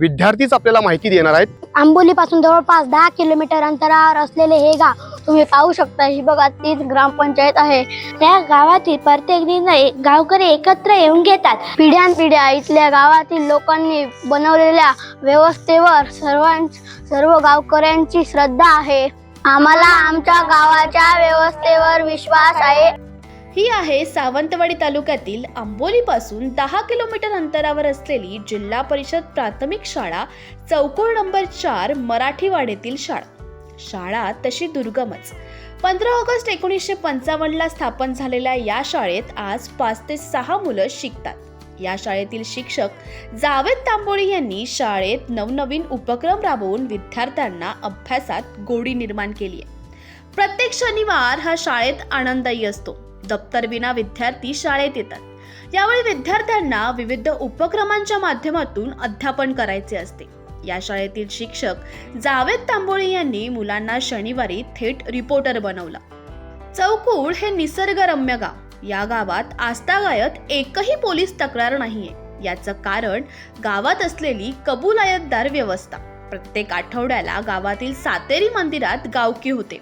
विद्यार्थीच आपल्याला माहिती देणार आहेत. आंबोलीपासून जवळपास दहा किलोमीटर अंतरावर असलेले हे गाव तुम्ही पाहू शकता. ही बघा तीच ग्रामपंचायत आहे. त्या गावातील प्रत्येक निर्णय गावकरी एकत्र येऊन घेतात. पिढ्यानपिढ्या इथल्या गावातील लोकांनी बनवलेल्या व्यवस्थेवर सर्वां सर्व गावकऱ्यांची श्रद्धा आहे. आम्हाला आमच्या गावाच्या व्यवस्थेवर विश्वास आहे. ही आहे सावंतवाडी तालुक्यातील आंबोलीपासून दहा किलोमीटर अंतरावर असलेली जिल्हा परिषद प्राथमिक शाळा चौकोर नंबर चार मराठीवाडीतील शाळा. शाळा तशी दुर्गमच. पंधरा ऑगस्ट एकोणीसशे पंचावन्नला स्थापन झालेल्या या शाळेत आज पाच ते सहा मुलं शिकतात. या शाळेतील शिक्षक जावेद तांबोळी यांनी शाळेत नवनवीन उपक्रम राबवून विद्यार्थ्यांना अभ्यासात गोडी निर्माण केली आहे. प्रत्येक शनिवार हा शाळेत आनंददायी असतो. दप्तरविना विद्यार्थी शाळेत येतात. यावेळी विद्यार्थ्यांना विविध उपक्रमांच्या माध्यमातून अध्यापन करायचे असते. या शाळेतील शिक्षक जावेद तांबोळी यांनी मुलांना शनिवारी थेट रिपोर्टर बनवला. चौकूळ हे निसर्गरम्य गाव. या गावात आस्थागायत एकही पोलीस तक्रार नाहीये. याचं कारण गावात असलेली कबुलायतदार व्यवस्था. प्रत्येक आठवड्याला गावातील सातेरी मंदिरात गावकी होते.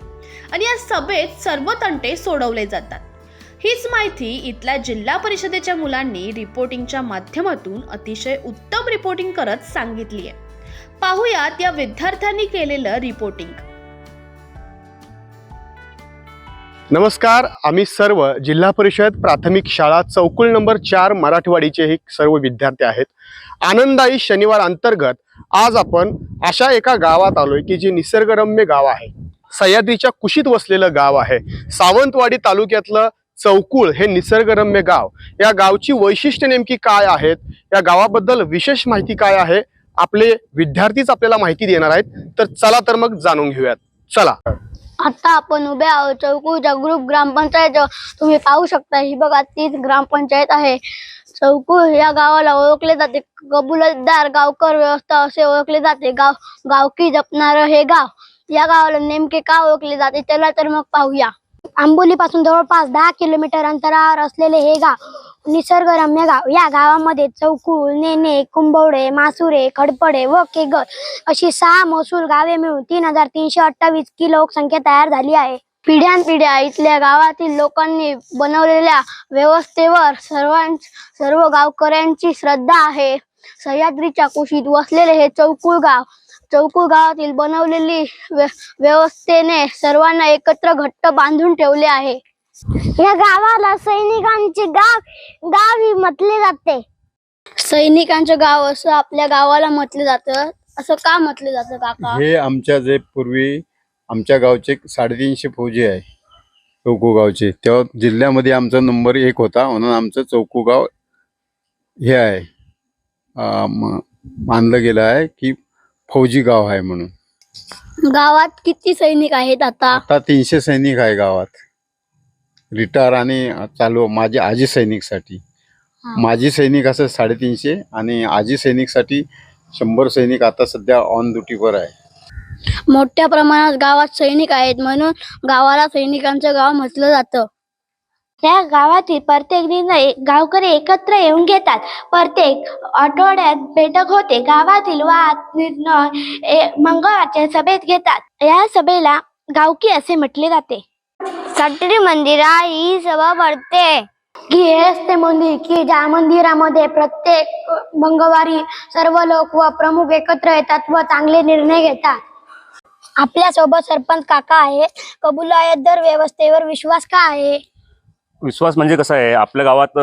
आणि या सभेत सर्व तंटे सोडवले जातात. हीच माहिती इथल्या जिल्हा परिषदेच्या मुलांनी रिपोर्टिंगच्या माध्यमातून अतिशय उत्तम रिपोर्टिंग करत सांगितली आहे. पाहुयात या विद्यार्थ्यांनी केलेलं रिपोर्टिंग नमस्कार आम्ही सर्व जिल्हा परिषद प्राथमिक शाळा चौकुल नंबर चार मराठवाडीचे हे सर्व विद्यार्थी आहेत. आनंदाई शनिवार अंतर्गत आज आपण अशा एका गावात आलोय की जे निसर्गरम्य गाव आहे. सह्याद्रीच्या कुशीत वसलेलं गाव आहे. सावंतवाडी तालुक्यातलं चौकुळ हे निसर्गरम्य गाव. या गावची वैशिष्ट्य नेमकी काय आहेत? या गावाबद्दल विशेष माहिती काय आहे? आपले विद्यार्थीच आपल्याला माहिती देणार आहेत. तर चला तर मग जाणून घेऊयात. चला. आता आपण उभे आहोत. चौकूच्या ग्रुप ग्रामपंचायत तुम्ही पाहू शकता ही बघा तीच ग्रामपंचायत आहे. चौकूळ या गावाला ओळखले जाते. कबुलतदार गावकर व्यवस्था असे ओळखले जाते. गाव गावकी जपणार हे गाव. या गावाला नेमके का ओळखले जाते चला तर मग पाहूया. आंबोलीपासून जवळपास दहा किलोमीटर अंतरावर असलेले हे गाव निसर्गरम्य गाव. या गावामध्ये चौकुळ नेने कुंभवडे मासुरे खडपडे व केगळ अशी सहा महसूल गावे मिळून तीन हजार तीनशे अठ्ठावीस की लोकसंख्या तयार झाली आहे. पिढ्यानपिढ्या इथल्या गावातील लोकांनी बनवलेल्या व्यवस्थेवर सर्वां सर्व गावकऱ्यांची श्रद्धा आहे. सह्याद्रीच्या कुशीत वसलेले हे चौकूळ गाव चौकुळ गावातील बनवलेली व्य- व्यवस्थेने सर्वांना एकत्र घट्ट बांधून ठेवले आहे. या गावाला सैनिकांचे गाव गाव ही म्हटले जाते. सैनिकांचे गाव असं आपल्या गावाला म्हटलं जातं. असं का म्हटलं जातं काका? हे आमच्या जे पूर्वी आमच्या गावचे साडेतीनशे फौजी आहे चौकू गावचे तेव्हा जिल्ह्यामध्ये आमचा नंबर एक होता. म्हणून आमचं चौकू गाव हे आहे. मानलं गेलं आहे की फौजी गाव आहे म्हणून. गावात किती सैनिक आहेत आता? आता तीनशे सैनिक आहे गावात. रिटायर आणि चालू माझे आजी सैनिकसाठी. माजी सैनिक असं साडेतीनशे आणि आजी सैनिकसाठी शंभर सैनिक आता सध्या ऑन ड्युटीवर आहे. मोठ्या प्रमाणात गावात सैनिक आहेत म्हणून गावाला सैनिकांचं गाव म्हटलं जातं. त्या गावातील प्रत्येक निर्णय गावकरी एकत्र येऊन घेतात. प्रत्येक आठवड्यात बैठक होते. गावातील वाद निर्णय मंगळवारच्या सभेत घेतात. या सभेला गावकी असे म्हटले जाते. सातेरी मंदिरात ही सभा भरते. की हे असते मंदिर की ज्या मंदिरामध्ये प्रत्येक मंगळवारी सर्व लोक व प्रमुख एकत्र येतात व चांगले निर्णय घेतात. आपल्यासोबत सरपंच काका आहे. कबुलायत दर व्यवस्थेवर विश्वास का आहे? विश्वास म्हणजे कसं आहे? आपल्या गावात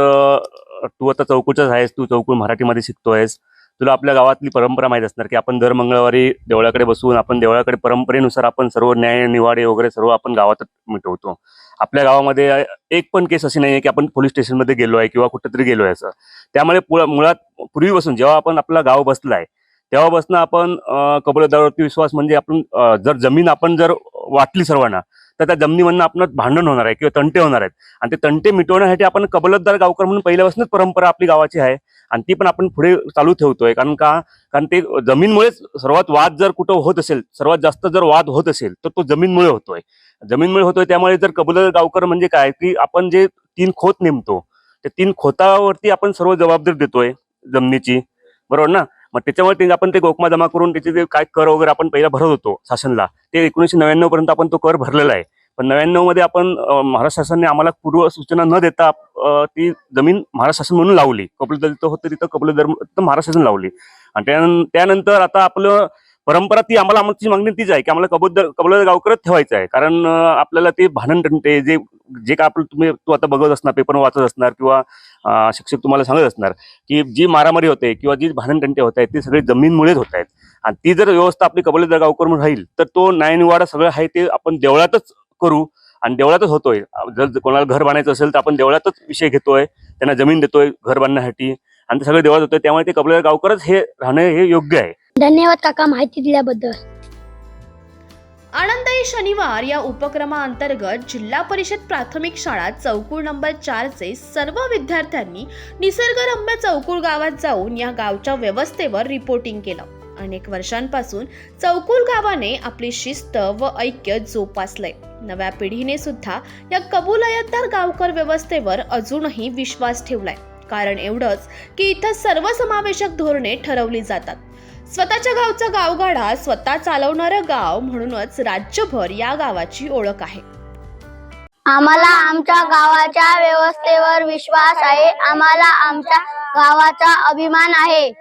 तू आता चौकूचाच आहेस तू चौकून मराठीमध्ये शिकतोयस. तुला आपल्या गावातली परंपरा माहीत असणार की आपण दर मंगळवारी देवळाकडे बसून आपण देवळाकडे परंपरेनुसार आपण सर्व न्याय निवाडे वगैरे सर्व आपण गावातच मिटवतो. आपल्या गावामध्ये एक पण केस अशी नाही आहे की आपण पोलीस स्टेशनमध्ये गेलो आहे किंवा कुठेतरी गेलो आहे असं. त्यामुळे पुळ- मुळात पूर्वीपासून जेव्हा आपण आपला गाव बसला आहे तेव्हापासून आपण अं, कबूलदारावरती विश्वास म्हणजे आपण जर जमीन आपण जर वाटली सर्वांना तर त्या जमिनीमधनं आपण भांडण होणार आहे किंवा तंटे होणार आहेत. आणि ते तंटे मिटवण्यासाठी आपण कबलतदार गावकर म्हणून पहिल्यापासूनच परंपरा आपली गावाची आहे. आणि ती पण आपण पुढे चालू ठेवतोय. कारण का? कारण ते जमीनमुळेच सर्वात वाद जर कुठं होत असेल सर्वात जास्त जर वाद होत असेल तर तो जमीनमुळे होतोय. जमीनमुळे होतोय त्यामुळे जर कबूलदार गावकर म्हणजे काय? की आपण जे तीन खोत नेमतो त्या तीन खोतावरती आपण सर्व जबाबदारी देतोय जमिनीची. बरोबर ना? मग त्याच्यामुळे आपण ते गोकमा जमा करून त्याचे जे काय कर वगैरे आपण पहिला भरत होतो शासनला ते एकोणीसशे नव्याण्णव पर्यंत आपण तो कर भरलेला आहे. पण नव्याण्णवमध्ये आपण महाराष्ट्र शासनाने आम्हाला पूर्व सूचना न देता ती जमीन महाराष्ट्र शासन म्हणून लावली. कबूलदार जिथं होतं तिथं कपलदर महाराष्ट्र शासन लावली. आणि त्यानंतर आता आपलं परंपरा ती आम्हाला आमची मागणी तीच आहे की आम्हाला कबूलदार कबूलदार गावकरच ठेवायचं आहे. कारण आपल्याला ते भांडण ते जे जे काय आपलं तुम्ही तू आता बघत असणार पेपर वाचत असणार किंवा शिक्षक तुम्हाला सांगत असणार की जी मारामारी होते किंवा जी भांडणतंटे होत आहेत ते सगळे जमीनमुळेच होत आहेत. आणि ती जर व्यवस्था आपली कबूलदार गावकर म्हणून राहील तर तो न्यायनिवाडा सगळं आहे ते आपण देवळातच करू आणि देवळातच होतोय. जर कोणाला घर बांधायचं असेल तर आपण देवळातच विषय घेतोय त्यांना जमीन देतोय घर बांधण्यासाठी आणि ते सगळं देवळात होतोय. त्यामुळे ते कबूलदार गावकरच हे राहणं हे योग्य आहे. धन्यवाद काका माहिती दिल्याबद्दल. आनंदाई शनिवार या उपक्रमाअंतर्गत जिल्हा परिषद प्राथमिक शाळा चौकूळ नंबर चारचे सर्व विद्यार्थ्यांनी निसर्गरम्य चौकूळ गावात जाऊन या गावच्या व्यवस्थेवर रिपोर्टिंग केलं. अनेक वर्षांपासून चौकुल गावाने आपली शिस्त व ऐक्य जोपासलंय. नव्या पिढीने सुद्धा या कबुलायतदार गावकर व्यवस्थेवर अजूनही विश्वास ठेवलाय. कारण एवढंच की इथं सर्वसमावेशक धोरणे ठरवली जातात. स्वतःच्या गावचा गावगाडा स्वतः चालवणारं गाव म्हणूनच राज्यभर या गावाची ओळख आहे. आम्हाला आमच्या गावाच्या व्यवस्थेवर विश्वास आहे. आम्हाला आमच्या गावाचा अभिमान आहे.